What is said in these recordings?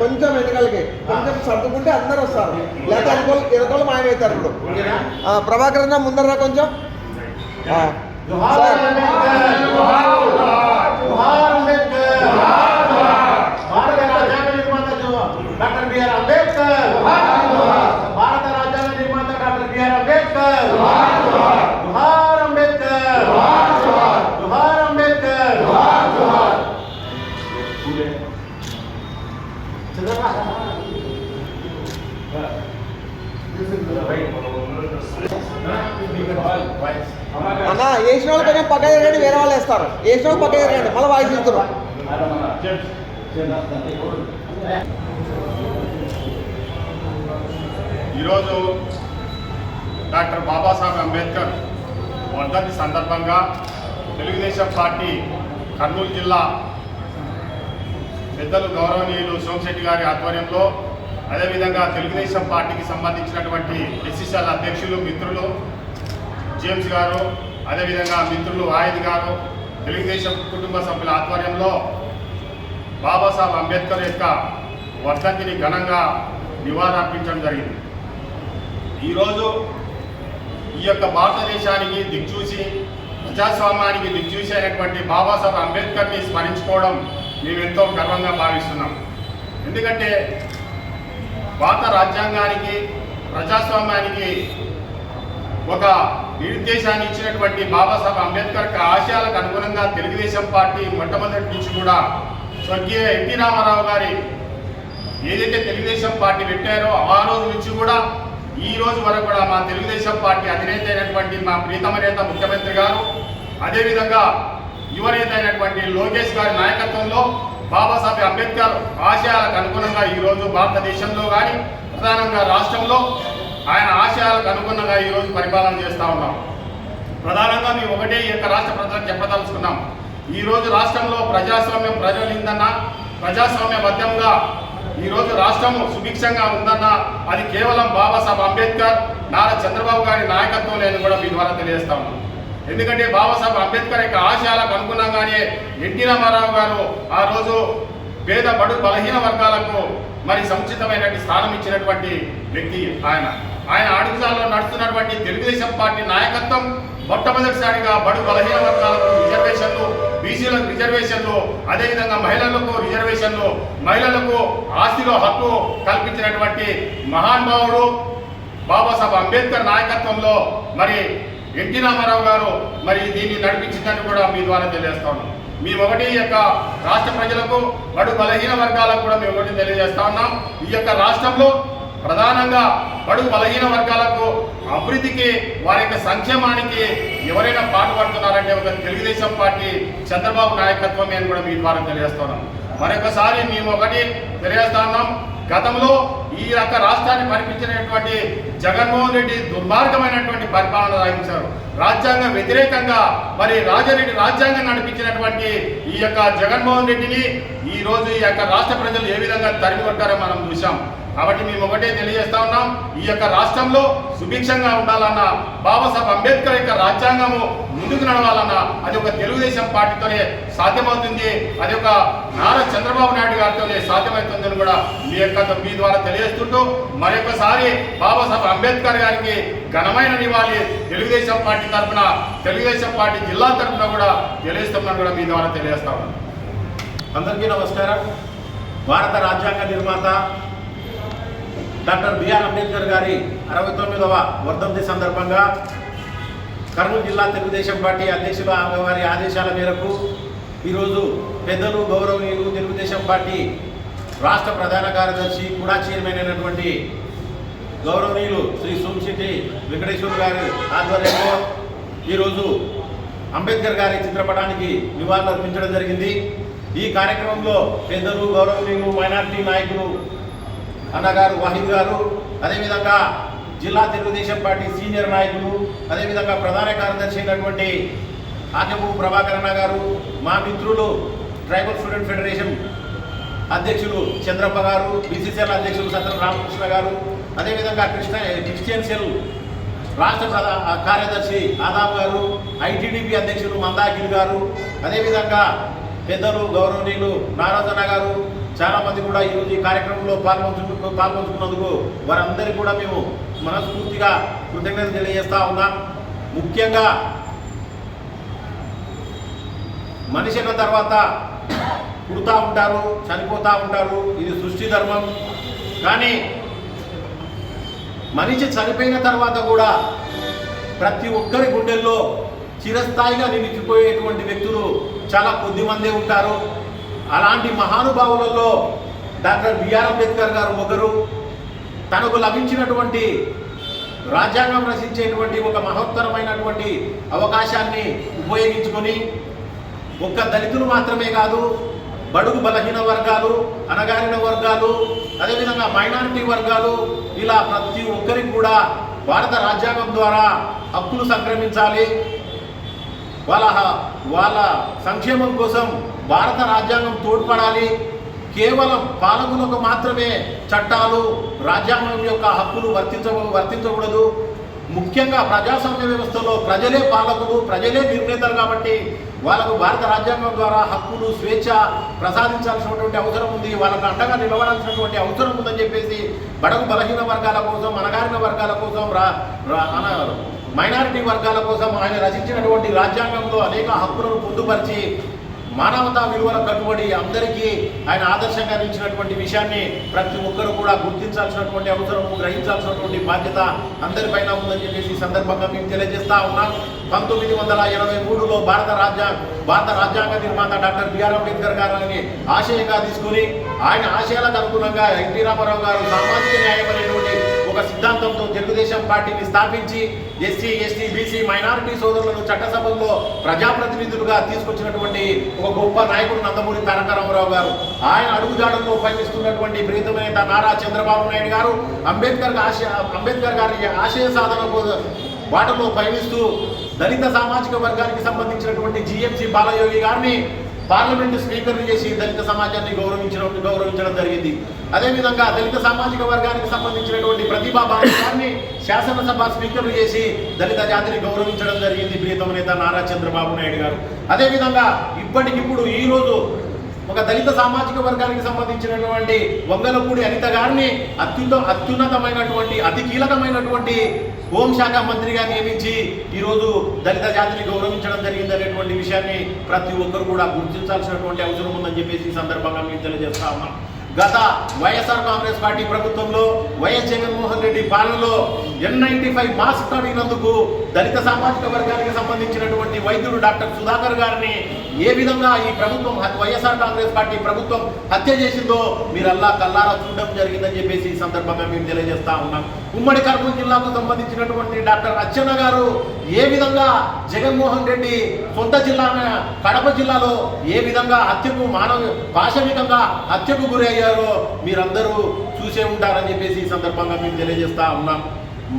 కొంచెం వెనకాలకి కొంచెం సర్దుకుంటే అందరు వస్తారు. లేకపోతే అనుకోలు ఎనుకోలు మాయమవుతారు ఇప్పుడు. ప్రభాకర్ అన్న ముందర కొంచెం. సార్ అన్న వేసిన వాళ్ళు కొంచెం పక్క జరగండి వేరే వాళ్ళు వేస్తారు. వేసిన వాళ్ళు పక్క జరగండి మళ్ళీ వాయిస్ ఇస్తున్నారు ఈరోజు డాక్టర్ బాబాసాహెబ్ అంబేద్కర్ వర్ధంతి సందర్భంగా తెలుగుదేశం పార్టీ కర్నూలు జిల్లా పెద్దలు గౌరవనీయులు సోమశెట్టి గారి ఆధ్వర్యంలో అదేవిధంగా తెలుగుదేశం పార్టీకి సంబంధించినటువంటి ఎస్సీసీఎల్ అధ్యక్షులు మిత్రులు జేమ్స్ గారు అదేవిధంగా మిత్రులు ఆయుధ్ గారు తెలుగుదేశం కుటుంబ సభ్యుల ఆధ్వర్యంలో బాబాసాహెబ్ అంబేద్కర్ యొక్క వర్ధంతిని ఘనంగా నివాళులర్పించడం జరిగింది. ఈరోజు ఈ యొక్క భారతదేశానికి దిక్చూసి ప్రజాస్వామ్యానికి దిక్చూసి అయినటువంటి బాబాసాహెబ్ అంబేద్కర్ని స్మరించుకోవడం మేము ఎంతో గర్వంగా భావిస్తున్నాం. ఎందుకంటే భారత రాజ్యాంగానికి ప్రజాస్వామ్యానికి ఒక నిర్దేశాన్ని ఇచ్చినటువంటి బాబాసాహెబ్ అంబేద్కర్ ఆశయాలకు అనుగుణంగా తెలుగుదేశం పార్టీ మొట్టమొదటి నుంచి కూడా స్వర్గీయ ఎన్టీ రామారావు గారి ఏదైతే తెలుగుదేశం పార్టీ పెట్టారో ఆ రోజు నుంచి కూడా ఈ రోజు వరకు కూడా మా తెలుగుదేశం పార్టీ అధినేత అయినటువంటి మా ప్రీతమ నేత ముఖ్యమంత్రి గారు అదేవిధంగా యువనేత అయినటువంటి లోకేష్ గారి నాయకత్వంలో బాబాసాహెబ్ అంబేద్కర్ ఆశయాలకు అనుగుణంగా ఈరోజు భారతదేశంలో కానీ ప్రధానంగా రాష్ట్రంలో ఆయన ఆశయాలకు అనుగుణంగా ఈ రోజు పరిపాలన చేస్తూ ఉన్నాం. ప్రధానంగా మేము ఒకటే ఈ యొక్క రాష్ట్ర ప్రజలకు చెప్పదలుచుకున్నాం. ఈరోజు రాష్ట్రంలో ప్రజాస్వామ్యం ప్రజలిందన్న ప్రజాస్వామ్యబద్ధంగా ఈ రోజు రాష్ట్రం సుభిక్షంగా ఉందన్న అది కేవలం బాబాసాహెబ్ అంబేద్కర్ నారా చంద్రబాబు గారి నాయకత్వం లేని కూడా మీ ద్వారా తెలియజేస్తా ఉన్నాం. ఎందుకంటే బాబాసాహెబ్ అంబేద్కర్ యొక్క ఆశయాలకు అనుగుణంగానే ఎన్టీ రామారావు గారు ఆ రోజు పేద బడు బలహీన వర్గాలకు మరి సముచితమైనటువంటి స్థానం ఇచ్చినటువంటి వ్యక్తి ఆయన. ఆయన అడుగుజాల్లో నడుస్తున్నటువంటి తెలుగుదేశం పార్టీ నాయకత్వం మొట్టమొదటిసారిగా బడు బలహీన వర్గాలకు రిజర్వేషన్లు బీసీలకు రిజర్వేషన్లు అదేవిధంగా మహిళలకు రిజర్వేషన్లు మహిళలకు ఆస్తిలో హక్కు కల్పించినటువంటి మహానుభావుడు బాబాసాహెబ్ అంబేద్కర్ నాయకత్వంలో మరి ఎన్టీ రామారావు గారు మరి దీన్ని నడిపించిందని కూడా మీ ద్వారా తెలియజేస్తాను. మేము ఒకటి ఈ యొక్క రాష్ట్ర ప్రజలకు బడు బలహీన వర్గాలకు కూడా మేము ఒకటి తెలియజేస్తా ఉన్నాం. ఈ యొక్క రాష్ట్రంలో ప్రధానంగా బడు బలహీన వర్గాలకు అభివృద్ధికి వారి యొక్క సంక్షేమానికి ఎవరైనా పాటుపడుతున్నారంటే ఒక తెలుగుదేశం పార్టీ చంద్రబాబు నాయకత్వమే అని కూడా మీ ద్వారా తెలియజేస్తున్నాం మరొకసారి మేము ఒకటి తెలియజేస్తా ఉన్నాం. గతంలో ఈ యొక్క రాష్ట్రాన్ని పరిపించినటువంటి జగన్మోహన్ రెడ్డి దుర్మార్గమైనటువంటి పరిపాలన సాగించారు. రాజ్యాంగ వ్యతిరేకంగా మరి రాజారెడ్డి రాజ్యాంగం నడిపించినటువంటి ఈ యొక్క జగన్మోహన్ రెడ్డిని ఈ రోజు ఈ యొక్క రాష్ట్ర ప్రజలు ఏ విధంగా తరిమి కొట్టారో మనం చూసాం కాబట్టి మేము ఒకటే తెలియజేస్తా ఉన్నాం ఈ యొక్క రాష్ట్రంలో సుభిక్షంగా ఉండాలన్న బాబాసాహెబ్ అంబేద్కర్ యొక్క రాజ్యాంగము ముందుకు నడవాలన్న అది ఒక తెలుగుదేశం పార్టీతోనే సాధ్యమవుతుంది అది ఒక నారా చంద్రబాబు నాయుడు గారితోనే సాధ్యమవుతుందని కూడా మీ యొక్క మీ ద్వారా తెలియజేస్తుంటూ మరొకసారి బాబాసాహెబ్ అంబేద్కర్ గారికి ఘనమైన నివాళి తెలుగుదేశం పార్టీ తరఫున తెలుగుదేశం పార్టీ జిల్లా తరఫున కూడా తెలియజేస్తున్నాను కూడా మీ ద్వారా తెలియజేస్తా ఉన్నాను. అందరికీ నమస్కారం. భారత రాజ్యాంగ నిర్మాత డాక్టర్ బిఆర్ అంబేద్కర్ గారి అరవై తొమ్మిదవ వర్ధంతి సందర్భంగా కర్నూలు జిల్లా తెలుగుదేశం పార్టీ అధ్యక్షుల వారి ఆదేశాల మేరకు ఈరోజు పెద్దలు గౌరవనీయులు తెలుగుదేశం పార్టీ రాష్ట్ర ప్రధాన కార్యదర్శి కూడా చైర్మన్ అయినటువంటి గౌరవనీయులు శ్రీ సోమశెట్టి వెంకటేశ్వర్ గారి ఆధ్వర్యంలో ఈరోజు అంబేద్కర్ గారి చిత్రపటానికి నివాళులు అర్పించడం జరిగింది. ఈ కార్యక్రమంలో పెద్దలు గౌరవనీయులు మైనార్టీ నాయకులు అన్నగారు వాహిద్ గారు అదేవిధంగా జిల్లా తెలుగుదేశం పార్టీ సీనియర్ నాయకులు అదేవిధంగా ప్రధాన కార్యదర్శి అయినటువంటి ఆకెపు ప్రభాకర్ అన్న గారు మా మిత్రులు ట్రైబల్ స్టూడెంట్ ఫెడరేషన్ అధ్యక్షులు చంద్రప్ప గారు బీసీసీఎల్ అధ్యక్షులు సత్యం రామకృష్ణ గారు అదేవిధంగా కృష్ణ క్రిస్టియన్ సెల్ రాష్ట్ర ప్రధా కార్యదర్శి ఆదాబ్ గారు ఐటీడీపీ అధ్యక్షులు మందాకిల్ గారు అదేవిధంగా పెద్దలు గౌరవనీయులు నారాజన్న గారు చాలా మంది కూడా ఈరోజు ఈ కార్యక్రమంలో పాల్గొంచు పాల్గొంచుకున్నందుకు వారందరికీ కూడా మేము మనస్ఫూర్తిగా కృతజ్ఞత తెలియజేస్తా ఉన్నాం. ముఖ్యంగా మనిషి తర్వాత పుడుతూ ఉంటారు చనిపోతూ ఉంటారు ఇది సృష్టి ధర్మం. కానీ మనిషి చనిపోయిన తర్వాత కూడా ప్రతి ఒక్కరి గుండెల్లో చిరస్థాయిగా నిలిచిపోయేటువంటి వ్యక్తులు చాలా కొద్ది మందే ఉంటారు. అలాంటి మహానుభావులలో డాక్టర్ బిఆర్ అంబేద్కర్ గారు ఒకరు తనకు లభించినటువంటి రాజ్యాంగం రచించేటువంటి ఒక మహోత్తరమైనటువంటి అవకాశాన్ని ఉపయోగించుకొని ఒక్క దళితులు మాత్రమే కాదు బడుగు బలహీన వర్గాలు అణగారిన వర్గాలు అదేవిధంగా మైనారిటీ వర్గాలు ఇలా ప్రతి ఒక్కరికి కూడా భారత రాజ్యాంగం ద్వారా హక్కులు సంక్రమించాలి. వాళ్ళ వాళ్ళ సంక్షేమం కోసం భారత రాజ్యాంగం తోడ్పడాలి. కేవలం పాలకులకు మాత్రమే చట్టాలు రాజ్యాంగం యొక్క హక్కులు వర్తించ వర్తించకూడదు. ముఖ్యంగా ప్రజాస్వామ్య వ్యవస్థలో ప్రజలే పాలకులు ప్రజలే నిర్ణేతలు కాబట్టి వాళ్ళకు భారత రాజ్యాంగం ద్వారా హక్కులు స్వేచ్ఛ ప్రసాదించాల్సినటువంటి అవసరం ఉంది. వాళ్ళకు అండగా నిలబడాల్సినటువంటి అవసరం ఉందని చెప్పేసి బడగు బలహీన వర్గాల కోసం అనగారిన వర్గాల కోసం రా రా- అన మైనారిటీ వర్గాల కోసం ఆయన రచించినటువంటి రాజ్యాంగంలో అనేక హక్కులను పొందుపరిచి మానవతా విలువల కట్టుబడి అందరికీ ఆయన ఆదర్శంగా నిలిచినటువంటి విషయాన్ని ప్రతి ఒక్కరు కూడా గుర్తించాల్సినటువంటి అవసరం గ్రహించాల్సినటువంటి బాధ్యత అందరిపైన ఉందని చెప్పేసి సందర్భంగా మేము తెలియజేస్తా ఉన్నాం. పంతొమ్మిది వందల ఎనభై మూడులో భారత రాజ్యాంగ భారత రాజ్యాంగ నిర్మాత డాక్టర్ బిఆర్ అంబేద్కర్ గారిని ఆశయంగా తీసుకుని ఆయన ఆశయాలకు అనుగుణంగా ఎన్టీ రామారావు గారు సామాజిక న్యాయం ఒక సిద్ధాంతంతో తెలుగుదేశం పార్టీని స్థాపించి ఎస్సీ ఎస్టీ బీసీ మైనారిటీ సోదరులను చట్టసభల్లో ప్రజాప్రతినిధులుగా తీసుకొచ్చినటువంటి ఒక గొప్ప నాయకుడు నందమూరి తారక రామారావు గారు. ఆయన అడుగుజాడల్లో పయనిస్తున్నటువంటి ప్రీతమ నేత నారా చంద్రబాబు నాయుడు గారు అంబేద్కర్ ఆశయ అంబేద్కర్ గారి ఆశయ సాధన వాటలో పయనిస్తూ దళిత సామాజిక వర్గానికి సంబంధించినటువంటి జిఎంసి బాలయోగి గారిని పార్లమెంటు స్పీకర్ని చేసి దళిత సమాజాన్ని గౌరవించడం గౌరవించడం జరిగింది. అదేవిధంగా దళిత సామాజిక వర్గానికి సంబంధించినటువంటి ప్రతిభా భారతాన్ని శాసనసభ స్పీకర్లు చేసి దళిత జాతిని గౌరవించడం జరిగింది ప్రియతమ నేత నారా చంద్రబాబు నాయుడు గారు. అదేవిధంగా ఇప్పటికిప్పుడు ఈ రోజు ఒక దళిత సామాజిక వర్గానికి సంబంధించినటువంటి వంగలపూడి అనిత గారిని అత్యున్న అత్యున్నతమైనటువంటి అతి కీలకమైనటువంటి హోంశాఖ మంత్రిగా నియమించి ఈరోజు దళిత జాతిని గౌరవించడం జరిగింది అనేటువంటి విషయాన్ని ప్రతి ఒక్కరు కూడా గుర్తించాల్సినటువంటి అవసరం ఉందని చెప్పేసి ఈ సందర్భంగా మేము తెలియజేస్తా ఉన్నాం. గత వైఎస్ఆర్ కాంగ్రెస్ పార్టీ ప్రభుత్వంలో వైఎస్ జగన్మోహన్ రెడ్డి పాలనలో ఎన్ నైన్టీ ఫైవ్ మాస్క్ అడిగినందుకు దళిత సామాజిక వర్గానికి సంబంధించినటువంటి వైద్యుడు డాక్టర్ సుధాకర్ గారిని ఏ విధంగా ఈ ప్రభుత్వం హ- వైఎస్ఆర్ కాంగ్రెస్ పార్టీ ప్రభుత్వం హత్య చేసిందో మీరల్లా కల్లారా చూడడం జరిగిందని చెప్పేసి ఈ సందర్భంగా మేము తెలియజేస్తా ఉన్నాం. ఉమ్మడి కర్నూలు జిల్లాకు సంబంధించినటువంటి డాక్టర్ అచ్చెన్న గారు ఏ విధంగా జగన్మోహన్ రెడ్డి సొంత జిల్లా కడప జిల్లాలో ఏ విధంగా హత్యకు మానవ పాశవికంగా హత్యకు గురయ్యారో మీరందరూ చూసే ఉంటారని చెప్పేసి ఈ సందర్భంగా మేము తెలియజేస్తా ఉన్నాం.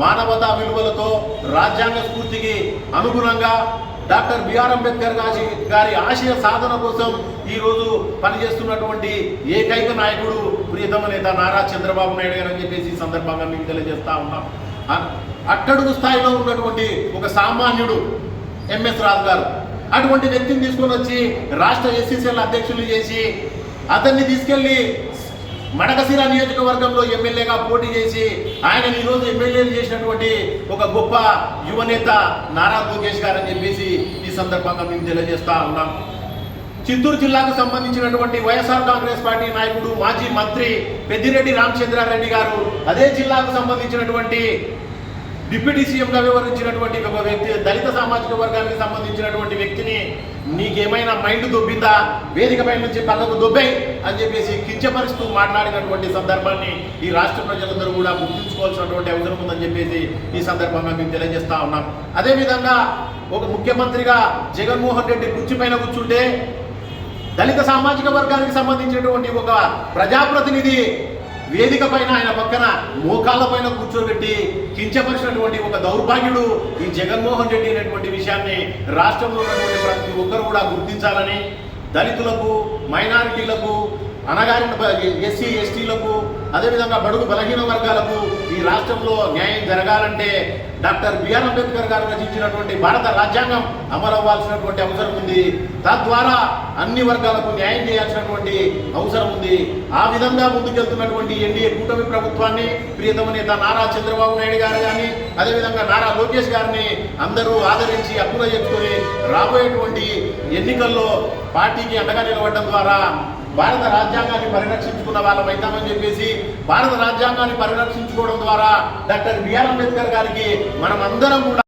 మానవతా విలువలతో రాజ్యాంగ స్ఫూర్తికి అనుగుణంగా డాక్టర్ బిఆర్ అంబేద్కర్ గారి గారి ఆశయ సాధన కోసం ఈరోజు పనిచేస్తున్నటువంటి ఏకైక నాయకుడు ప్రియతమ నేత నారా చంద్రబాబు నాయుడు గారు అని చెప్పేసి సందర్భంగా మీకు తెలియజేస్తా ఉన్నాం. అట్టడుగు స్థాయిలో ఉన్నటువంటి ఒక సామాన్యుడు ఎంఎస్ రాజు గారు. అటువంటి వ్యక్తిని తీసుకొని వచ్చి రాష్ట్ర ఎస్సీసీఎల్ అధ్యక్షులు చేసి అతన్ని తీసుకెళ్ళి మడకసిర నియోజకవర్గంలో ఎమ్మెల్యేగా పోటీ చేసి ఆయన ఈరోజు ఎమ్మెల్యేలు చేసినటువంటి ఒక గొప్ప యువనేత నారా లోకేష్ గారు అని చెప్పేసి ఈ సందర్భంగా మేము తెలియజేస్తా ఉన్నాం. చిత్తూరు జిల్లాకు సంబంధించినటువంటి వైఎస్ఆర్ కాంగ్రెస్ పార్టీ నాయకుడు మాజీ మంత్రి పెద్దిరెడ్డి రామచంద్రారెడ్డి గారు అదే జిల్లాకు సంబంధించినటువంటి డిప్యూటీ సీఎంగా వివరించినటువంటి ఒక వ్యక్తి దళిత సామాజిక వర్గానికి సంబంధించినటువంటి వ్యక్తిని నీకేమైనా మైండ్ దొబ్బిందా? వేదికపై నుంచి పక్కకు దొబ్బాయి అని చెప్పేసి కించపరుస్తూ మాట్లాడినటువంటి సందర్భాన్ని ఈ రాష్ట్ర ప్రజలందరూ కూడా గుర్తుంచుకోవాల్సినటువంటి అవసరం ఉందని చెప్పేసి ఈ సందర్భంగా మేము తెలియజేస్తా ఉన్నాం. అదేవిధంగా ఒక ముఖ్యమంత్రిగా జగన్మోహన్ రెడ్డి కుర్చీ పైన కూర్చుంటే దళిత సామాజిక వర్గానికి సంబంధించినటువంటి ఒక ప్రజాప్రతినిధి వేదిక పైన ఆయన పక్కన మోకాళ్ళ పైన కూర్చోబెట్టి కించపరిచినటువంటి ఒక దౌర్భాగ్యుడు ఈ జగన్మోహన్ రెడ్డి అనేటువంటి విషయాన్ని రాష్ట్రంలో ఉన్నటువంటి ప్రతి ఒక్కరు కూడా గుర్తించాలని దళితులకు మైనారిటీలకు అనగారిన ఎస్సీ ఎస్టీలకు అదేవిధంగా బడుగు బలహీన వర్గాలకు ఈ రాష్ట్రంలో న్యాయం జరగాలంటే డాక్టర్ బిఆర్ అంబేద్కర్ గారు రచించినటువంటి భారత రాజ్యాంగం అమలు అవ్వాల్సినటువంటి అవసరం ఉంది. తద్వారా అన్ని వర్గాలకు న్యాయం చేయాల్సినటువంటి అవసరం ఉంది. ఆ విధంగా ముందుకెళ్తున్నటువంటి ఎన్డీఏ కూటమి ప్రభుత్వాన్ని ప్రియతమ నేత నారా చంద్రబాబు నాయుడు గారు కానీ అదేవిధంగా నారా లోకేష్ గారిని అందరూ ఆదరించి అప్పుల చేసుకొని రాబోయేటువంటి ఎన్నికల్లో పార్టీకి అండగా నిలబడడం ద్వారా భారత రాజ్యాంగాన్ని పరిరక్షించుకున్న వాళ్ళం అవుతామని చెప్పేసి భారత రాజ్యాంగాన్ని పరిరక్షించుకోవడం ద్వారా డాక్టర్ బిఆర్ అంబేద్కర్ గారికి మనం అందరం కూడా